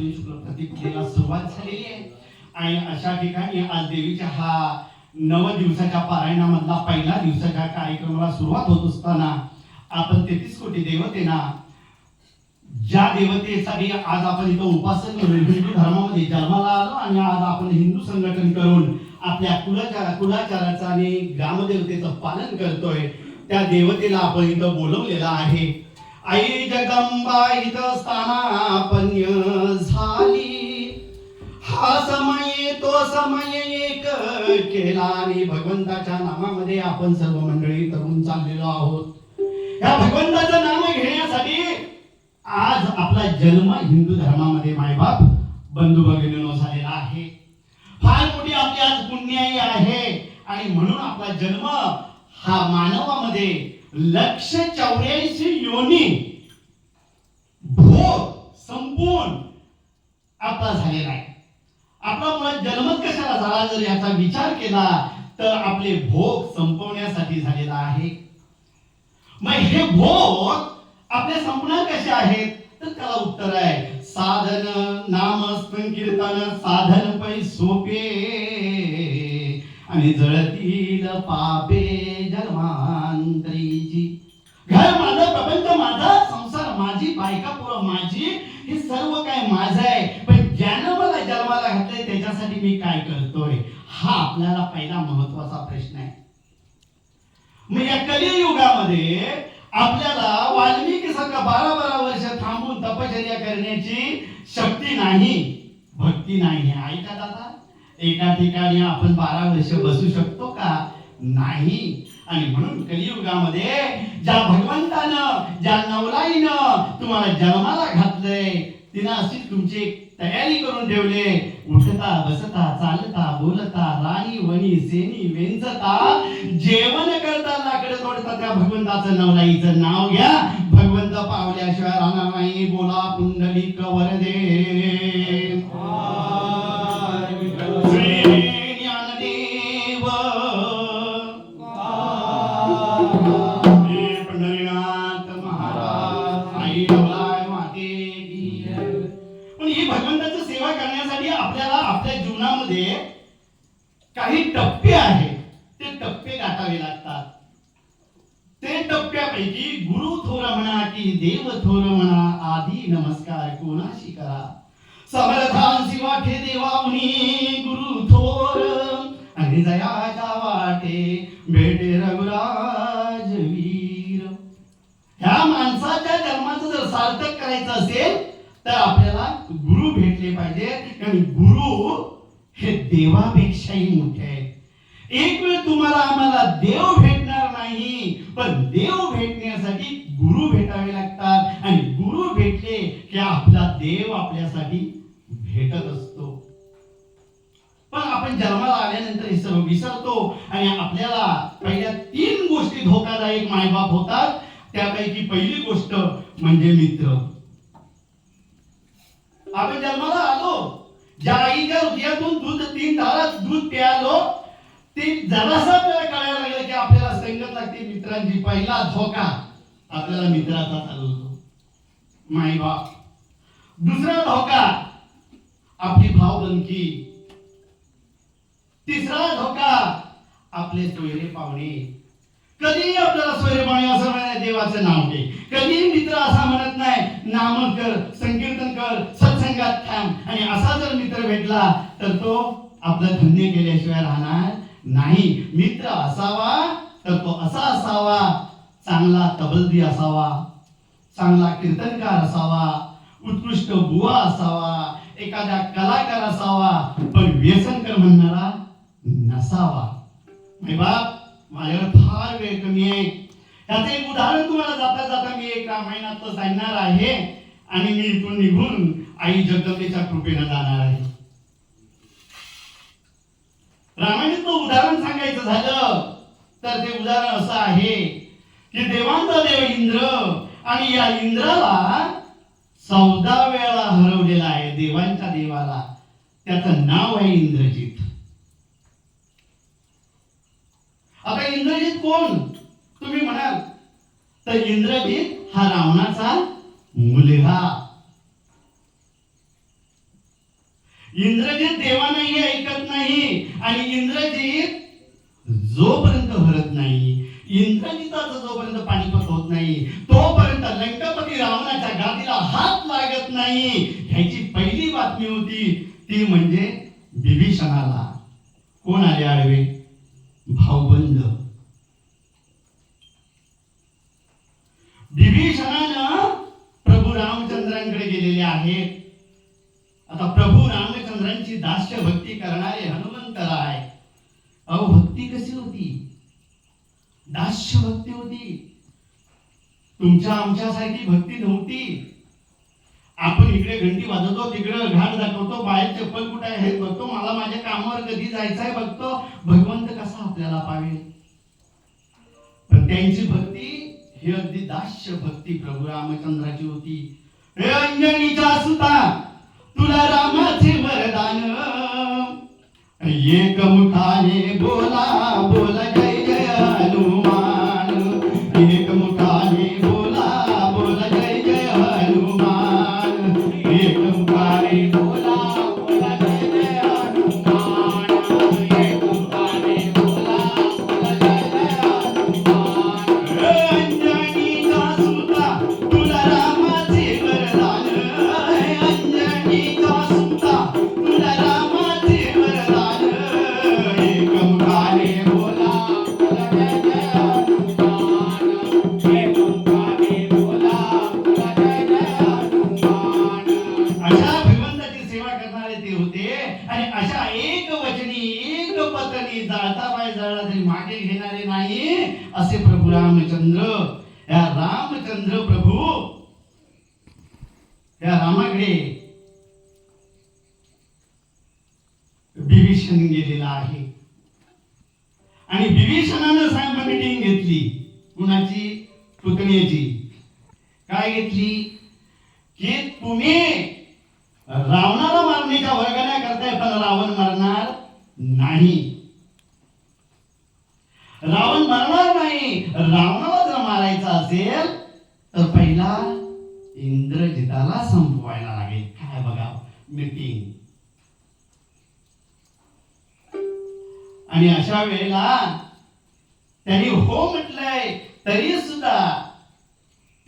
आज अश्विन शुक्ल प्रतिपदेला सुरुवात झालेली आहे. आणि अशा ठिकाणी आज देवीच्या हा नव दिवसाच्या पारायणामधला पहिला दिवसाच्या कार्यक्रमाला सुरुवात होत असताना आपण तेहतीस कोटी देवतेना ज्या देवतेसाठी आज आपण इथं उपासन करून हिंदू धर्मामध्ये जन्माला आलो आणि आज आपण हिंदू संघटन करून आपल्या कुलाचार कुलाचाराचं आणि ग्रामदेवतेचं पालन करतोय त्या देवतेला आपण इथं बोलवलेलं आहे. आई जगंबा इथं स्थानापन्य झाली हा समय तो समय एक केला आणि भगवंताच्या नामामध्ये आपण सर्व मंडळी तरुण चाललेलो आहोत. या भगवंताचं नाम घेण्यासाठी आज आपला जन्म हिंदू धर्मामध्ये मायबाप बंधू भगिनीनो झालेला आहे. फार मोठी आपली आज पुण्याई आहे आणि म्हणून आपला जन्म हा मानवामध्ये लक्ष चौऱ्याऐंशी योनी. भोग संपून आपला झालेला आहे. आपला मुळात जन्मच कशाला झाला? जर याचा विचार केला तर आपले भोग संपवण्यासाठी झालेला आहे. मग हे भोग आपल्या संपणार कसे आहेत? तर त्याला उत्तर आहे साधन नाम कीर्तन साधन पै सोपे. आणि जळतील पापे जन्मांतरी. घर माझं प्रपंच माझा संसार माझी बायका पोरं माझी हे सर्व काय माझं आहे. पण ज्यानं मला जन्माला घातलंय त्याच्यासाठी मी काय करतोय? हा आपल्याला पहिला महत्त्वाचा प्रश्न आहे. मग या कलियुगामध्ये आपल्याला वाल्मिकी सारखा बारा बारा वर्ष थांबून तपश्चर्या करण्याची शक्ती नाही भक्ती नाही. ऐका दादा एका ठिकाणी आपण बारा वर्ष बसू शकतो का? नाही. आणि म्हणून कलियुगामध्ये ज्या भगवंतानं ज्या नवलाईनं तुम्हाला जन्माला घातलंय तिनं अशी तुमची तयारी करून ठेवले. उठता बसता चालता बोलता राणी वणी सेनी वेंचता जेवण करता लाकडं तोडता त्या भगवंताचं नवलाईचं नाव घ्या. भगवंत पावल्याशिवाय राहणार नाही. बोला पुंडलिक वरदे. भेटले पाहिजे. आणि गुरु हे देवापेक्षाही मोठे आहेत. एक वेळ तुम्हाला आम्हाला देव भेटणार नाही पण देव भेटण्यासाठी गुरु भेटावे लागतात. आणि गुरु भेटले की आपला देव आपल्यासाठी भेटत असतो. पण आपण जन्माला आल्यानंतर हे सर्व विसरतो आणि आपल्याला पहिल्या तीन गोष्टी धोकादायक मायबाप होतात. त्यापैकी पहिली गोष्ट म्हणजे मित्र. आपण जन्माला आलो. ज्या आईच्या हृदयातून दूध तीन तारात दूध प्यालो ते जरासा आपल्याला कळायला लागलं की आपल्याला संगत लागते मित्रांची. पहिला धोका आपल्याला मित्राचा चालवतो मायबाप दुसरा धोका आपली भावबंदकी. तिसरा धोका आपले सोयरे पाहुणे. कधीही आपल्याला सोयरे असं म्हणत देवाचं नाव घे. कधीही मित्र असा म्हणत नाही नाम कर संकीर्तन कर सत्संगात थांब. आणि असा जर मित्र भेटला तर तो आपला धन्य केल्याशिवाय राहणार नाही. मित्र असावा तर तो असा असावा चांगला तबलदी असावा चांगला कीर्तनकार असावा उत्कृष्ट बुवा असावा एखादा कलाकार असावा पण व्यसनकर म्हणणारा नसावा. बाप माझ्याकडे फार वेळ कमी आहे. त्याचं एक उदाहरण तुम्हाला जाता जाता मी एक रामायणात सांगणार आहे आणि मी इथून निघून आई जगदंबेच्या कृपेनं जाणार आहे. रामायणातलं उदाहरण सांगायचं झालं तर ते उदाहरण असं आहे की देवांचा देव इंद्र आणि या इंद्राला चौदा वेळा हरवलेला आहे देवांच्या देवाला. त्याचं नाव आहे इंद्रजित. आता इंद्रजित कोण? तुम्ही म्हणाल. तर इंद्रजित हा रावणाचा मुलगा. इंद्रजित देवानाही ऐकत नाही आणि इंद्रजित जोपर्यंत भरत नाही इंद्रजिताचं जोपर्यंत पाणीपत होत नाही तोपर्यंत लंकापती रावणाच्या गादीला हात लागत नाही. ह्याची पहिली बातमी होती ती म्हणजे बिभीषणाला कोण आले आडवे? भाऊबंद विभीषणानं प्रभू रामचंद्रांकडे गेलेले आहेत. आता प्रभू रामचंद्रांची दास्य भक्ती करणारे हनुमंतराय अहो भक्ती कशी होती? दास्य भक्ती होती. तुमच्या आमच्यासारखी भक्ती नव्हती. घंटी वाजवतो तिकडं घाट दाखवतो बाहेर चप्पल कुठे आहे हे बघतो मला माझ्या कामावर कधी जायचंय बघतो. भगवंत कसा आपल्याला पावे पण त्यांची भक्ती ही अगदी दास्य भक्ती प्रभू रामचंद्राची होती. हे अंजनीचा सुता तुला रामाचे वरदान. एक मुखाने बोला बोला जय. करणारे होते. आणि अशा एक वचनी एक पतनी जाळता पाय जळला तरी मागे घेणारे नाही असे प्रभू रामचंद्र. या रामचंद्र प्रभू या रामाकडे विभीषण गेलेला आहे. आणि विभीषणानं साहेब मिटिंग घेतली कुणाची? पुतण्याची. काय घेतली? की तुम्ही रावणाला मारण्याच्या वर्गण्या करताय पण रावण मरणार नाही. रावण मरणार नाही. रावणाला जर मारायचा असेल तर पहिला इंद्रजिताला संपवायला लागेल. काय बघा मीटिंग आणि अशा वेळेला त्यांनी हो म्हटलंय तरी सुद्धा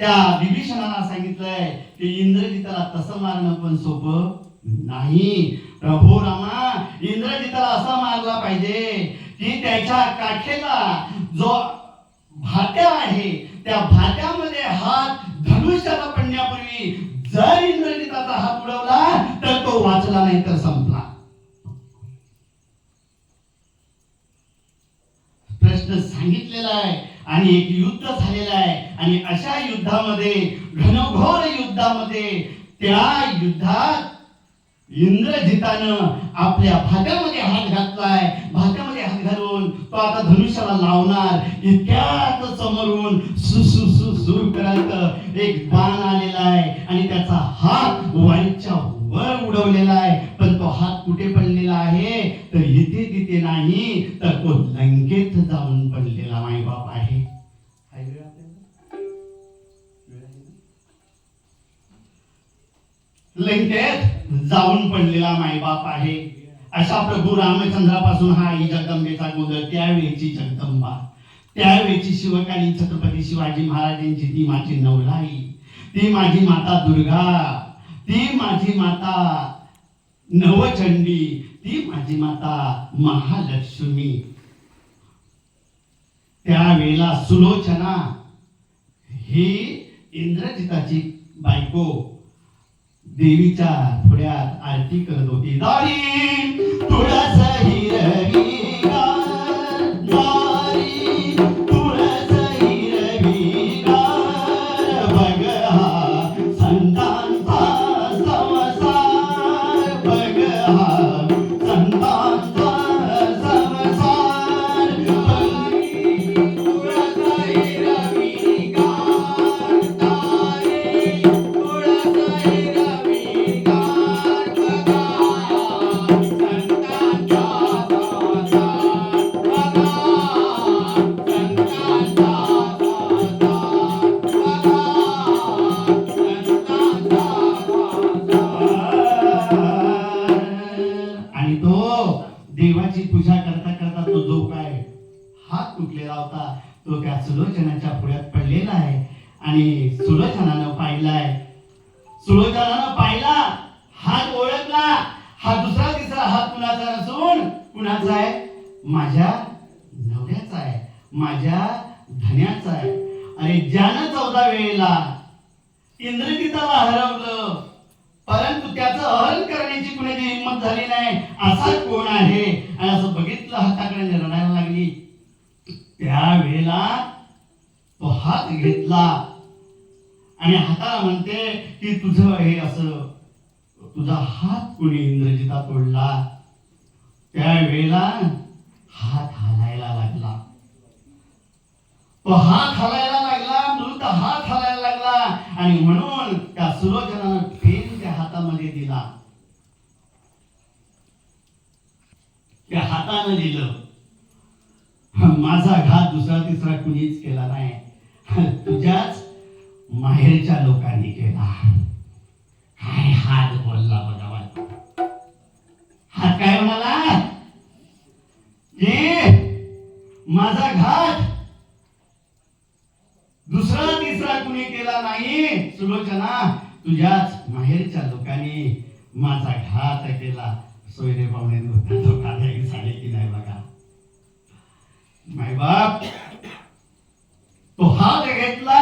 त्या विभीषणाला सांगितलंय की इंद्रजिताला तसं मारणं पण सोपं नाही. प्रभू रामा इंद्रजिताला असा मारला पाहिजे की त्याच्या काठेला जो भात्या आहे त्या भात्यामध्ये हात धनुष्याला पडण्यापूर्वी जर इंद्रजिताचा हात उडवला तर तो वाचला नाही तर संपला. प्रश्न सांगितलेला आहे. आणि एक युद्ध झालेलं आहे. आणि अशा युद्धामध्ये घनघोर युद्धामध्ये त्या युद्धात इंद्रजितानं आपल्या भात्यामध्ये हात घातलाय. भात्यामध्ये हात घालून तो आता धनुष्याला लावणार. इतक्यात समोरून सुसु सु सु सु करत एक बाण आलेला आहे. आणि त्याचा हात वाईच्या वर उडवलेला आहे. पण तो हात कुठे पडलेला आहे? तर इथे तिथे नाही तर तो लंकेत जाऊन पडलेला लंकेत जाऊन पडलेला मायबाप आहे. अशा प्रभू रामचंद्रापासून हा आई जगदंबेचा गोंधळ त्यावेळेची जगदंबा. त्यावेळेची शिवकालीन छत्रपती शिवाजी महाराजांची ती माझी नवलाई. ती माझी माता दुर्गा. ती माझी माता नवचंडी. ती माझी माता महालक्ष्मी. त्यावेळेला सुलोचना. ही इंद्रजिताची बायको. देवीच्या थोड्यात आरती करत होती. दारी तुळस हिरवी करण्याची कुणाची हिंमत झाली नाही? असा कोण आहे? आणि असं बघितलं हाताकडे रडायला लागली. त्यावेळेला तो हात घेतला. आणि हाताला म्हणते की तुझं हे असं तुझा हात कुणी इंद्रजिता तोडला? त्यावेळेला हात हालायला लागला. तो हात हालायला लागला मृत हात हालायला लागला. आणि म्हणून त्या सुलोचनानं त्या हातानं लिहिलं. माझा घात दुसरा तिसरा कुणीच केला नाही. तुझ्याच माहेरच्या लोकांनी केला. काय हात बोलला बघा मला. हात काय म्हणाला? माझा घात दुसरा तिसरा कुणी केला नाही? सुलोचना तुझ्याच माहेरच्या लोकांनी माझा घात केला. सोयरे पाहुणे धोका झाले की नाही बघा मायबाप तो हात घेतला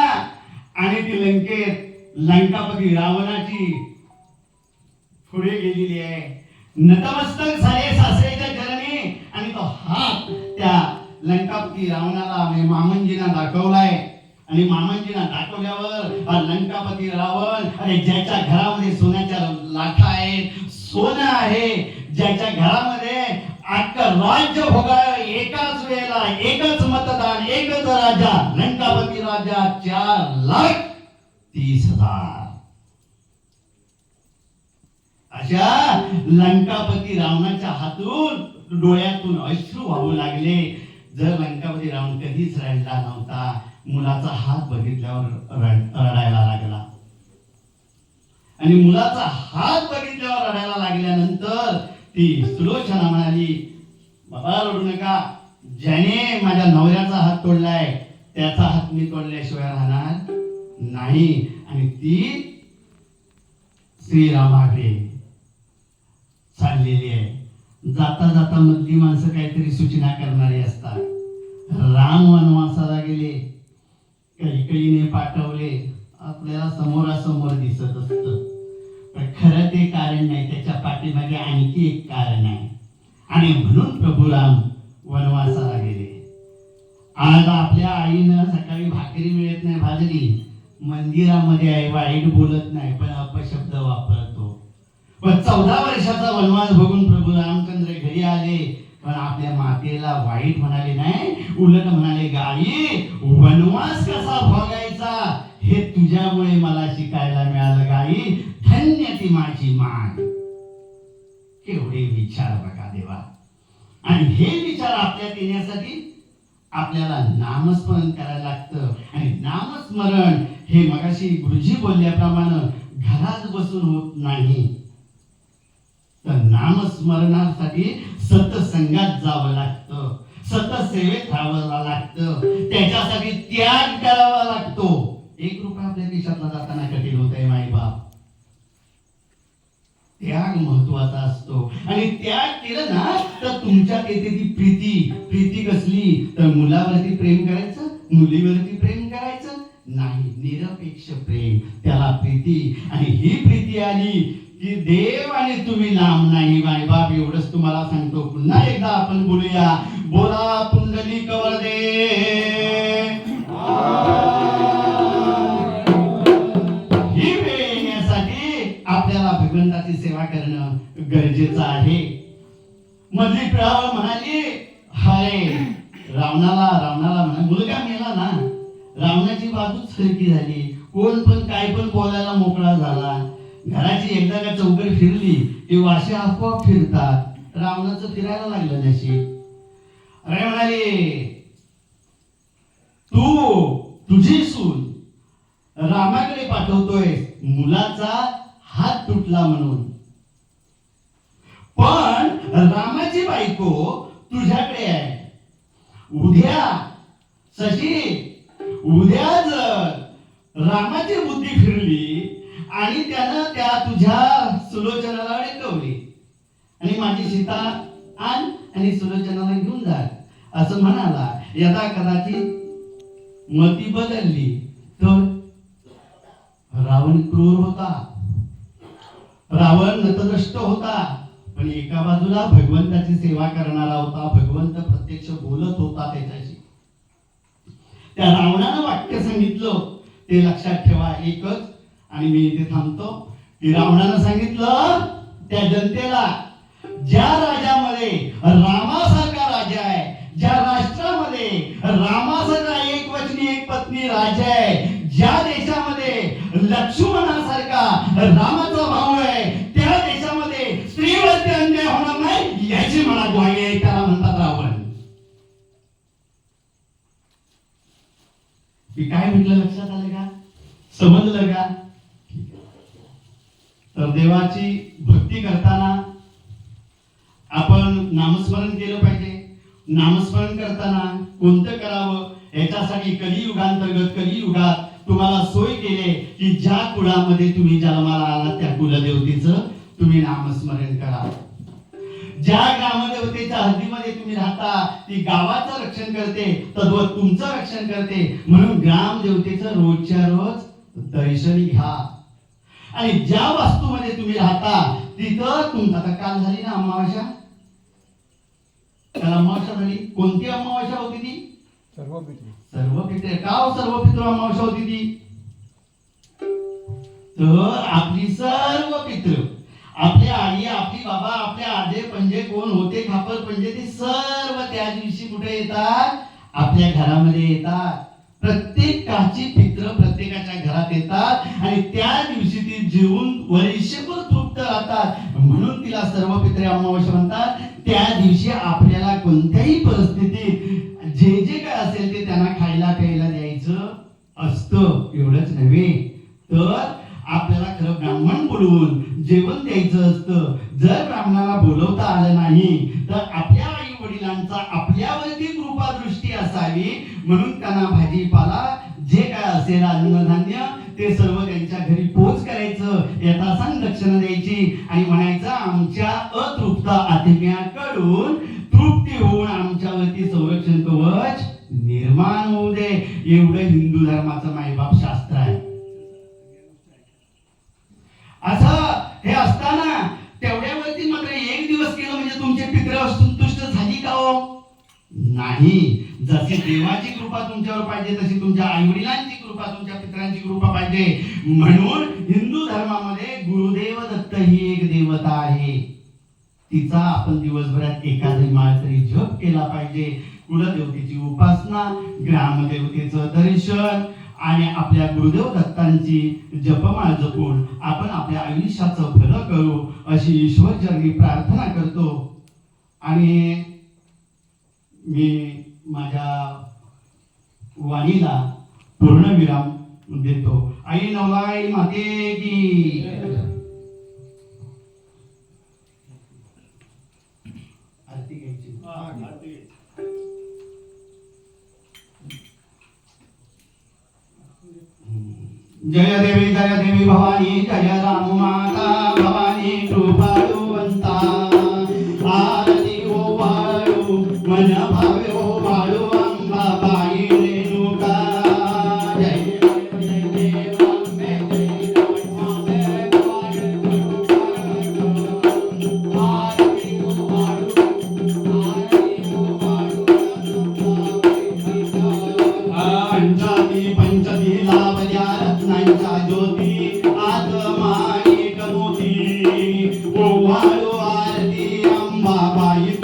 आणि ती लंकेत लंकापती रावणाची पुढे गेलेली आहे. नतमस्तक झाले सासरेच्या चरणी आणि तो हात त्या लंकापती रावणाला म्हणजे मामंजीना दाखवलाय. आणि मामंजीना दाखवल्यावर लंकापती रावण अरे ज्याच्या घरामध्ये सोन्याच्या लाठा आहेत सोनं आहे. ज्याच्या घरामध्ये अख्खं राज्य भोगाळ एकाच वेळेला एकच मतदान एकच राजा लंकापती राजा चार लाख तीस हजार. अशा लंकापती रावणाच्या हातून डोळ्यातून अश्रू वाहू लागले. जर लंकापती रावण कधीच रडला नव्हता मुलाचा हात बघितल्यावर रड- रडायला लागला. आणि मुलाचा हात बघितल्यावर रडायला लागल्यानंतर ती सुलोचना म्हणाली बाबा रडू नका. ज्याने माझ्या नवऱ्याचा हात तोडलाय त्याचा हात मी तोडल्याशिवाय राहणार नाही. आणि ती श्रीरामाकडे चाललेली आहे. जाता जाता मधली माणसं काहीतरी सूचना करणारी असतात. राम वनवासाला गेले. कैकईने पाठवले. आपल्याला समोरासमोर दिसत असतं. पण खरं ते कारण नाही त्याच्या पाठीमागे आणखी एक कारण आहे. आणि म्हणून प्रभू राम वनवासाला गेले. आज आपल्या आईनं सकाळी भाकरी मिळत नाही भाजली. मंदिरामध्ये आहे वाईट बोलत नाही पण अपशब्द वापरतो. व चौदा वर्षाचा वनवास बघून प्रभू रामचंद्र घरी आले. पण आपल्या मातेला वाईट म्हणाले नाही उलट म्हणाले गाई वनवास कसा भोगायचा? हे तुझ्यामुळे मला शिकायला मिळालं गाई. धन्य ती माझी मान. केवढे विचार बघा देवा. आणि हे विचार आपल्यात येण्यासाठी आपल्याला नामस्मरण करायला लागतं. आणि नामस्मरण हे मगाशी गुरुजी बोलल्याप्रमाणे घरात बसून होत नाही. तर नामस्मरणासाठी सतसंगात जावं लागतं. सतसेवेत राहावं लागतं. त्याच्यासाठी त्याग करावा लागतो. एक रुपया आपल्या देशातला जाताना कठीण होत आहे माईबाप. त्याग महत्त्वाचा असतो. आणि त्याग केलं ना तर तुमच्यात येते ती प्रीती प्रीती कसली? तर मुलावरती प्रेम करायचं मुलीवरती प्रेम करायचं? नाही निरपेक्ष प्रेम. त्याला प्रीती. आणि ही प्रीती आली की देव आणि तुम्ही लांब नाही माय बाप एवढंच तुम्हाला सांगतो. पुन्हा एकदा आपण बोलूया. बोला पुंडली कवर दे गरजेचं आहे. मधली पिळावळ म्हणाली हाय रावणाला रावणाला म्हणा मुलगा मेला ना. रावणाची बाजूच खरकी झाली. कोण पण काय पण बोलायला मोकळा झाला. घराची एकदा का चौकट फिरली की वाशे आपोआप फिरतात. रावणाचं फिरायला लागलं त्याशी. अरे म्हणाले तू तुझी सून रामाकडे पाठवतोय मुलाचा हात तुटला म्हणून. पण रामाची बायको तुझ्याकडे आहे. उद्या सशी उद्या जर रामाची बुद्धी फिरली आणि त्यानं त्या तुझ्या सुलोचनाला अडकवली आणि माझी सीता आण आणि सुलोचनाला घेऊन जा असं म्हणाला. यदा कदाचित मती बदलली तर रावण क्रूर होता. रावण नतदृष्ट होता. पण एका बाजूला भगवंताची सेवा करणारा होता भगवंत प्रत्यक्ष बोलत होता त्याच्याशी. त्या रावणानं वाक्य सांगितलं ते लक्षात ठेवा एकच आणि मी इथे थांबतो. की रावणानं सांगितलं त्या जनतेला ज्या राजामध्ये रामासारखा राजा आहे ज्या राष्ट्रामध्ये रामासारखा एक वचनी एक पत्नी राजा आहे ज्या देशामध्ये लक्ष्मणासारखा रामाचा भाऊ याची आहे त्याला म्हणतात रावण. मी काय म्हटलं लक्षात आलं का? समजलं का? तर देवाची भक्ती करताना आपण नामस्मरण केलं पाहिजे. नामस्मरण करताना कोणतं करावं? याच्यासाठी कधी उडाल तुम्हाला सोय केले की ज्या कुळामध्ये तुम्ही जन्माला आलात त्या कुलदेवतेचं तुम्ही नामस्मरण करा. ज्या ग्रामदेवतेच्या हद्दीमध्ये तुम्ही राहता ती गावाचं रक्षण करते तद्व तुमचं रक्षण करते. म्हणून ग्रामदेवतेचं रोजच्या रोज दर्शन घ्या. आणि ज्या वास्तूमध्ये तुम्ही राहता तिथं तुमचं आता काल झाली ना अमावास्या? काल अमावास्या झाली. कोणती अमावास्या होती ती? सर्व पित्र सर्व पित्र का हो सर्व पित्र अमावस्या होती ती? तर आपली सर्व पितृ आपले आई आपली बाबा आपले आजे पंजे कोण होते खापर पंजे ते सर्व त्या दिवशी कुठे येतात? आपल्या घरामध्ये येतात. प्रत्येकाची पित्र प्रत्येकाच्या घरात येतात आणि त्या दिवशी ती जेवून वर्षभर तृप्त राहतात. म्हणून तिला सर्व पित्रे अमावस्या म्हणतात. त्या दिवशी आपल्याला कोणत्याही परिस्थितीत जे जे काय असेल ते त्यांना खायला प्यायला द्यायचं असतं. एवढंच नव्हे. तर आपल्याला खरं ब्राह्मण बोलवून जेवण द्यायचं असतं. जर ब्राह्मणाला बोलवता आलं नाही तर आपल्या आई वडिलांचा आपल्यावरती कृपा दृष्टी असावी. म्हणून त्यांना भाजीपाला जे काय असेल अन्नधान्य ते सर्व त्यांच्या घरी पोच करायचं यथासांग दक्षिणा द्यायची आणि म्हणायचं आमच्या अतृप्त आत्म्याकडून तृप्ती होऊन आमच्यावरती संरक्षण कवच निर्माण होऊ दे. एवढं हिंदू धर्माचं माहिती नाही. जशी देवाची कृपा तुमच्यावर पाहिजे तशी तुमच्या आई वडिलांची कृपा तुमच्या पित्रांची कृपा पाहिजे. म्हणून हिंदू धर्मामध्ये गुरुदेव दत्त ही एक देवता आहे. तिचा आपण दिवसभरात एखादी माळ तरी जप केला पाहिजे. कुलदेवतेची उपासना ग्रामदेवतेचं दर्शन आणि आपल्या गुरुदेव दत्तांची जपमाळ जपून आपण आपल्या आयुष्याचं भलं करू अशी ईश्वरचरणी प्रार्थना करतो. आणि मी माझ्या वाणीला पूर्णविराम देतो. आई नवलाई माते की. आरती घ्यायची. जय देवी जय देवी भवानी जय राम माता. आत्मा एक मोती ओवाळू आरती अंबाबाई